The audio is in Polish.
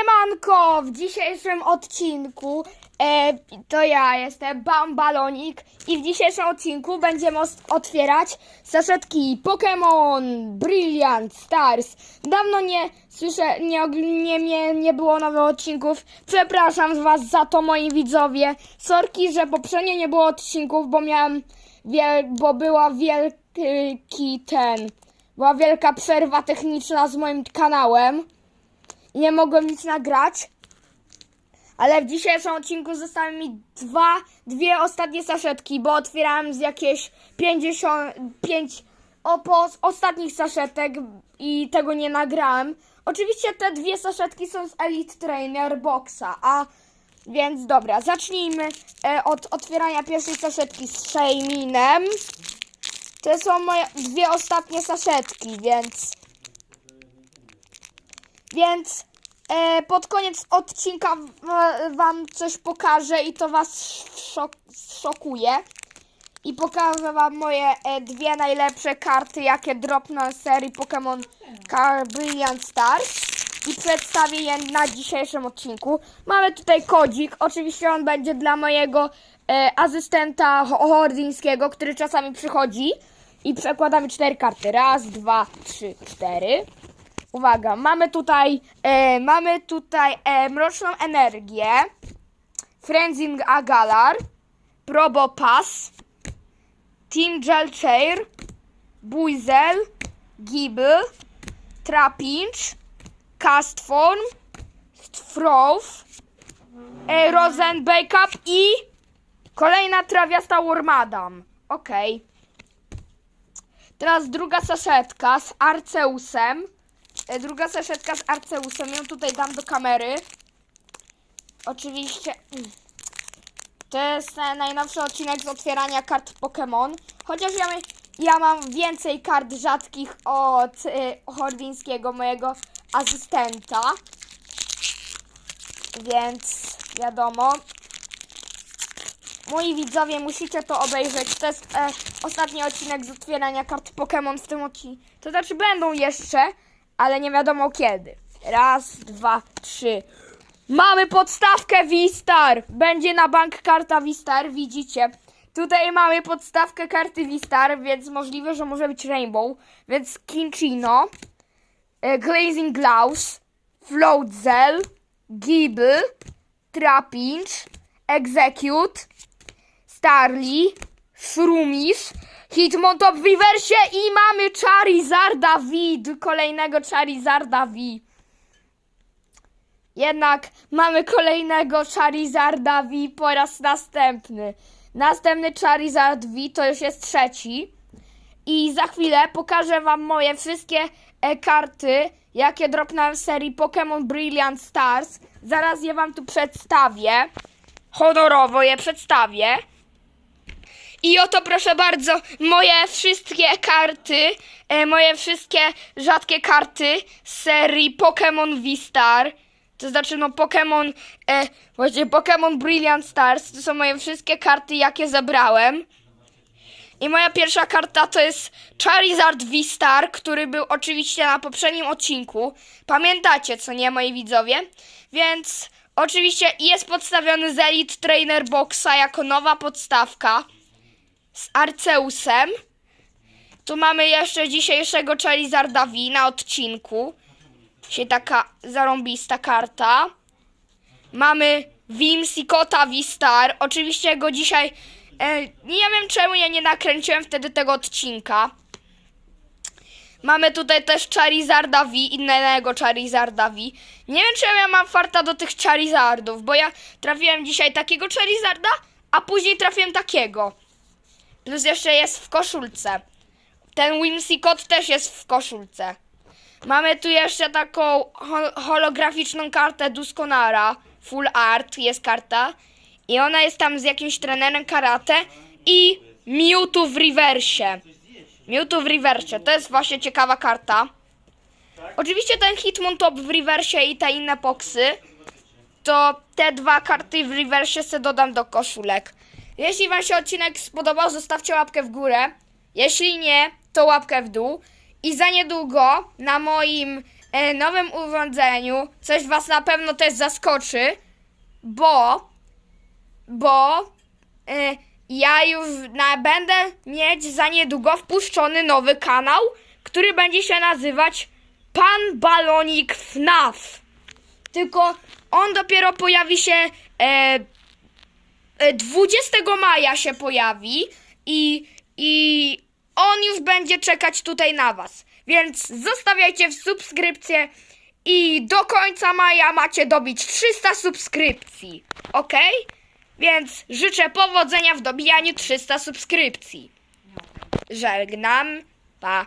Siemanko! W dzisiejszym odcinku e, to ja jestem Bambalonik i w dzisiejszym odcinku będziemy otwierać saszetki Pokémon Brilliant Stars. Dawno nie słyszę, nie, nie, nie, nie było nowych odcinków. Przepraszam was za to moi widzowie. Sorki, że poprzednio nie było odcinków, bo miałem wiel- bo była wielki ten, była wielka przerwa techniczna z moim kanałem nie mogłem nic nagrać. Ale w dzisiejszym odcinku zostały mi dwa, dwie ostatnie saszetki, bo otwierałem z jakieś 55 opo z ostatnich saszetek i tego nie nagrałem. Oczywiście te dwie saszetki są z Elite Trainer Boxa, a więc dobra, zacznijmy e, od otwierania pierwszej saszetki z Shayminem. To są moje dwie ostatnie saszetki, więc więc e, pod koniec odcinka w, wam coś pokażę i to was szok, szokuje. I pokażę wam moje e, dwie najlepsze karty, jakie dropnę z serii Pokémon Brilliant Stars. I przedstawię je na dzisiejszym odcinku. Mamy tutaj kodzik. Oczywiście on będzie dla mojego e, asystenta ho- hordyńskiego, który czasami przychodzi. I przekładamy cztery karty. Raz, dwa, trzy, cztery. Uwaga, mamy tutaj, e, mamy tutaj e, mroczną energię, Frenzing Agalar, Probopass, Team Gel Chair, Buizel, Gibble, Trapinch, Castform, Throw, e, Rosen Backup i kolejna trawiasta Wormadam. Okej. Teraz druga saszetka z Arceusem. E, Druga saszetka z Arceusem. Ją tutaj dam do kamery. Oczywiście. mm, To jest e, najnowszy odcinek z otwierania kart Pokémon. Chociaż ja, ja mam więcej kart rzadkich od Hordińskiego, mojego asystenta. Więc wiadomo. Moi widzowie, musicie to obejrzeć. To jest ostatni odcinek z otwierania kart Pokémon w tym odcinku. To znaczy będą jeszcze, ale nie wiadomo kiedy. Raz, dwa, trzy. Mamy podstawkę V-Star. Będzie na bank karta V-Star, widzicie. Tutaj mamy podstawkę karty V-Star, więc możliwe, że może być Rainbow. Więc Kinchino, e, Glazing Gloves, Floatzel, Gibble, Trapinch, Execute, Starly, Shroomish, Hitmontop w i mamy Charizarda V, kolejnego Charizarda V. Jednak mamy kolejnego Charizarda V po raz następny. Następny Charizard V to już jest trzeci. I za chwilę pokażę wam moje wszystkie e, karty, jakie dropnąłem w serii Pokémon Brilliant Stars. Zaraz je wam tu przedstawię. Honorowo je przedstawię. I oto proszę bardzo, moje wszystkie karty, e, moje wszystkie rzadkie karty z serii Pokémon V-Star. To znaczy no Pokémon, e, właśnie Pokémon Brilliant Stars. To są moje wszystkie karty, jakie zebrałem. I moja pierwsza karta to jest Charizard V-Star, który był oczywiście na poprzednim odcinku. Pamiętacie, co nie, moi widzowie? Więc oczywiście jest podstawiony z Elite Trainer Boxa jako nowa podstawka z Arceusem. Tu mamy jeszcze dzisiejszego Charizarda V na odcinku. Się taka zarąbista karta. Mamy Whimsicota V-Star. Oczywiście go dzisiaj... E, nie wiem czemu ja nie nakręciłem wtedy tego odcinka. Mamy tutaj też Charizarda V, innego Charizarda V. Nie wiem czemu ja mam farta do tych Charizardów, bo ja trafiłem dzisiaj takiego Charizarda, a później trafiłem takiego. Plus jeszcze jest w koszulce. Ten Whimsicott też jest w koszulce. Mamy tu jeszcze taką ho- holograficzną kartę Duskonara. Full art jest karta. I ona jest tam z jakimś trenerem karate. I Mewtwo w reversie. Mewtwo w reversie. To jest właśnie ciekawa karta. Oczywiście ten Hitmontop w reversie i te inne poksy. To te dwa karty w reversie se dodam do koszulek. Jeśli wam się odcinek spodobał, zostawcie łapkę w górę. Jeśli nie, to łapkę w dół. I za niedługo na moim e, nowym urządzeniu. Coś was na pewno też zaskoczy, bo bo e, ja już na, będę mieć za niedługo wpuszczony nowy kanał, który będzie się nazywać Pan Balonik FNAF. Tylko on dopiero pojawi się e, 20 maja się pojawi i, i on już będzie czekać tutaj na was. Więc zostawiajcie w subskrypcję i do końca maja macie dobić 300 subskrypcji. Ok? Więc życzę powodzenia w dobijaniu 300 subskrypcji. Żegnam. Pa.